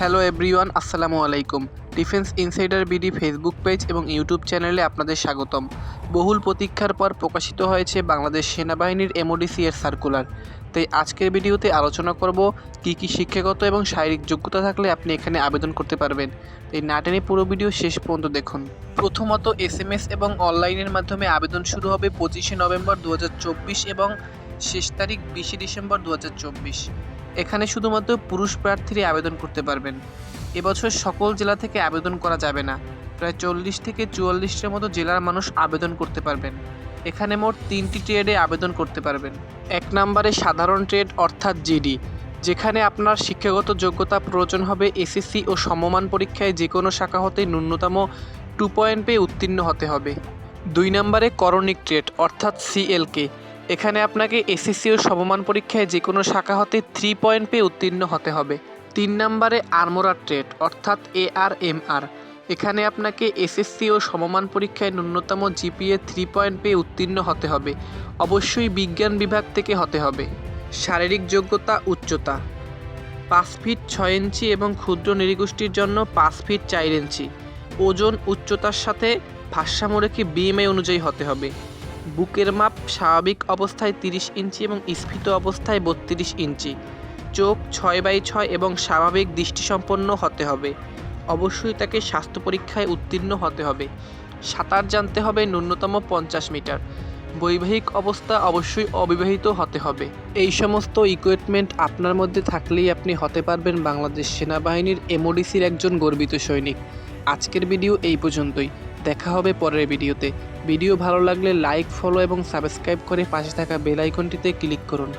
Hello everyone, আসসালামু আলাইকুম। Defence insider BD Facebook page এবং ইউটিউব চ্যানেলে আপনাদের স্বাগতম। বহুল প্রতীক্ষার পর প্রকাশিত হয়েছে বাংলাদেশ সেনাবাহিনীর এমওডিসি এর সার্কুলার। তাই আজকের ভিডিওতে আলোচনা করব কী কী শিক্ষাগত এবং শারীরিক যোগ্যতা থাকলে আপনি এখানে আবেদন করতে পারবেন। এই নাটেনে পুরো ভিডিও শেষ পর্যন্ত দেখুন। প্রথমত এস এম এস এবং অনলাইনের মাধ্যমে আবেদন শুরু হবে পঁচিশে নভেম্বর দু হাজার চব্বিশ এবং শেষ তারিখ বিশে ডিসেম্বর দু হাজার চব্বিশ। এখানে শুধুমাত্র পুরুষ প্রার্থীরা আবেদন করতে পারবেন। এবছর সকল জেলা থেকে আবেদন করা যাবে না। প্রায় চল্লিশ থেকে চুয়াল্লিশটার মতো জেলার মানুষ আবেদন করতে পারবেন। এখানে মোট তিনটি ট্রেডে আবেদন করতে পারবেন। এক নম্বরে সাধারণ ট্রেড অর্থাৎ জিডি, যেখানে আপনার শিক্ষাগত যোগ্যতা প্রয়োজন হবে এসএসসি ও সমমান পরীক্ষায় যে কোনো শাখা হতে ন্যূনতম টু পয়েন্ট পেয়ে উত্তীর্ণ হতে হবে। দুই নম্বরে করণিক ট্রেড অর্থাৎ সিএলকে এখানে আপনাকে এসএসসি ও সমমান পরীক্ষায় যে কোনো শাখা হতে থ্রি পয়েন্ট পেয়ে উত্তীর্ণ হতে হবে। তিন নম্বরে আর্মোরার ট্রেড অর্থাৎ এ আর এম আর এখানে আপনাকে এসএসসি ও সমমান পরীক্ষায় ন্যূনতম জিপিএ থ্রি পয়েন্ট পেয়ে উত্তীর্ণ হতে হবে। অবশ্যই বিজ্ঞান বিভাগ থেকে হতে হবে। শারীরিক যোগ্যতা, উচ্চতা। পাঁচ ফিট ছয় ইঞ্চি এবং ক্ষুদ্র নৃগোষ্ঠীর জন্য পাঁচ ফিট চার ইঞ্চি। ওজন, উচ্চতার সাথে ভারসাম্য রেখে বিএমআই অনুযায়ী হতে হবে। বুকের মাপ স্বাভাবিক অবস্থায় তিরিশ ইঞ্চি এবং স্ফীত অবস্থায় বত্রিশ ইঞ্চি। চোখ ছয় বাই ছয় এবং স্বাভাবিক দৃষ্টিসম্পন্ন হতে হবে। অবশ্যই তাকে স্বাস্থ্য পরীক্ষায় উত্তীর্ণ হতে হবে। সাঁতার জানতে হবে ন্যূনতম পঞ্চাশ মিটার। বৈবাহিক অবস্থা অবশ্যই অবিবাহিত হতে হবে। এই সমস্ত ইকুইপমেন্ট আপনার মধ্যে থাকলেই আপনি হতে পারবেন বাংলাদেশ সেনাবাহিনীর এমওডিসির একজন গর্বিত সৈনিক। আজকের ভিডিও এই পর্যন্তই। দেখা হবে পরের ভিডিওতে ভিডিও ভালো লাগলে লাইক ফলো এবং সাবস্ক্রাইব করে পাশে থাকা বেল আইকনটিতে ক্লিক করুন।